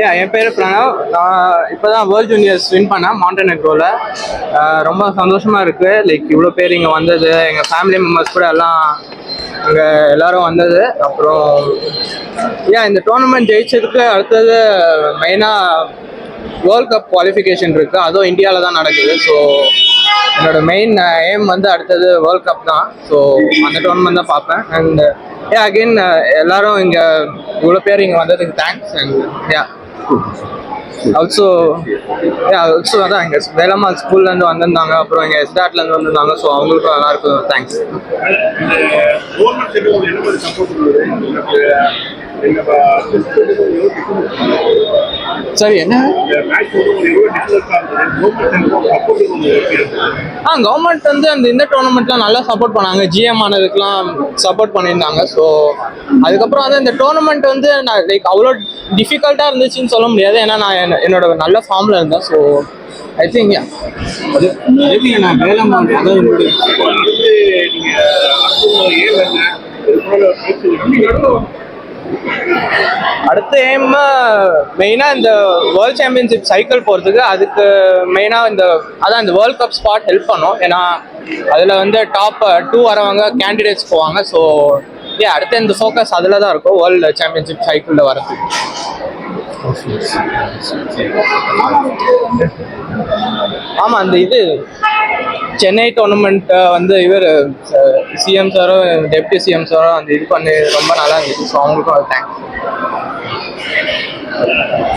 யா என் பேர் பிரணவ். நான் இப்போ தான் வேர்ல்ட் ஜூனியர்ஸ் வின் பண்ணேன் மாண்டனெக்ரோவில் ரொம்ப சந்தோஷமாக இருக்குது லைக் இவ்வளோ பேர் இங்கே வந்தது. எங்கள் ஃபேமிலி மெம்பர்ஸ் கூட எல்லாம் அங்கே எல்லாரும் வந்தது. அப்புறம் ஏன் இந்த டோர்னமெண்ட் ஜெயிச்சதுக்கு அடுத்தது மெயினாக வேர்ல்ட் கப் குவாலிஃபிகேஷன் இருக்குது அதுவும் இந்தியாவில் தான் நடக்குது. ஸோ என்னோட மெயின் எய்ம் வந்து அடுத்தது வேர்ல்ட் கப் தான். ஸோ அந்த டோர்னமெண்ட் தான் பார்ப்பேன். அண்ட் ஏ அகெயின் எல்லாரும் இங்கே இவ்வளோ பேர் இங்கே வந்ததுக்கு thanks and yeah also also அதான் இங்கே வேலம்மாள் ஸ்கூல்லேருந்து வந்திருந்தாங்க அப்புறம் இங்கே எஸ்டாட்லேருந்து வந்திருந்தாங்க ஸோ அவங்களுக்கும் எல்லாருக்கும் தேங்க்ஸ் சரி என்ன? ஆ கவர்மெண்ட் வந்து அந்த இந்த டோர்னமெண்ட்லாம் நல்லா சப்போர்ட் பண்ணாங்க. ஜிஎம் ஆனதுக்குலாம் சப்போர்ட் பண்ணியிருந்தாங்க. ஸோ அதுக்கப்புறம் வந்து இந்த டோர்னமெண்ட் வந்து நான் லைக் அவ்வளோ டிஃபிகல்ட்டாக இருந்துச்சுன்னு சொல்ல முடியாது. ஏன்னா நான் என்ன- என்னோட நல்ல ஃபார்மில் இருந்தேன். ஸோ ஐ திங்க் அது நான் நீங்கள் அடுத்து அடுத்த எய்ம் மெயினாக இந்த வேர்ல்ட் சாம்பியன்ஷிப் சைக்கிள் போகிறதுக்கு அதுக்கு மெயினாக இந்த அதான் இந்த வேர்ல்ட் கப் ஸ்பாட் ஹெல்ப் பண்ணும். ஏன்னா அதில் வந்து டாப் டூ வரவங்க கேண்டிடேட்ஸ் போவாங்க. ஸோ ஏ அடுத்த இந்த ஃபோக்கஸ் அதில் தான் இருக்கும் வேர்ல்டு சாம்பியன்ஷிப் சைக்கிளில் வரது ஆமாம் அந்த இது. சென்னை டோர்னமெண்ட் வந்து இவர் சிஎம் சாரும் டெப்டி சிஎம் சாரும் அந்த இது பண்ணி ரொம்ப நல்லா இருந்துச்சு. ஸோ அவங்களுக்கும் தேங்க்ஸ்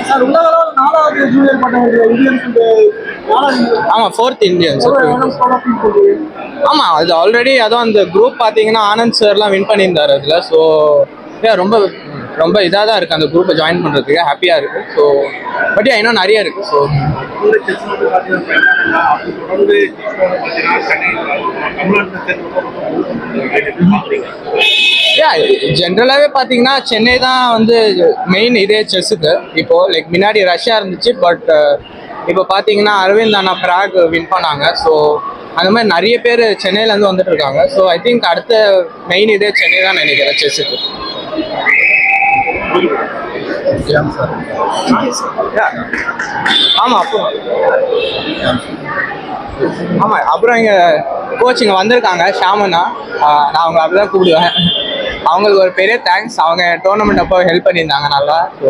சார் இந்தியன்ஸ் நாலாவது ஆமாம் ஃபோர்த் இந்தியன்ஸ் ஆமாம் அது ஆல்ரெடி அதுவும் அந்த குரூப் பார்த்தீங்கன்னா ஆனந்த் சார்லாம் வின் பண்ணியிருந்தார் அதில். ஸோ ரொம்ப ரொம்ப இதாக தான் இருக்குது அந்த குரூப்பை ஜாயின் பண்ணுறதுக்கு ஹாப்பியாக இருக்குது ஸோ பட் இன்னும் நிறைய இருக்குது ஸோ ஜென்ரலாகவே பார்த்தீங்கன்னா சென்னை தான் வந்து மெயின் இதே செஸ்ஸுக்கு இப்போது லைக் முன்னாடி ரஷ்யா இருந்துச்சு பட் இப்போ பார்த்தீங்கன்னா அரவிந்த் அண்ணா பிராக் வின் பண்ணாங்க. ஸோ அந்த மாதிரி நிறைய பேர் சென்னையிலேருந்து வந்துட்டு இருக்காங்க. ஸோ ஐ திங்க் அடுத்த மெயின் இதே சென்னை தான் நினைக்கிறேன் செஸ்ஸுக்கு ஆமாம் அப்போ. ஆமாம் அப்புறம் இங்கே கோச் இங்கே வந்திருக்காங்க ஷாமனா நான் அவங்க அப்படிதான் கூப்பிடுவேன். அவங்களுக்கு ஒரு பெரிய தேங்க்ஸ் அவங்க டோர்னமெண்ட் அப்போ ஹெல்ப் பண்ணியிருந்தாங்க நல்லா. ஸோ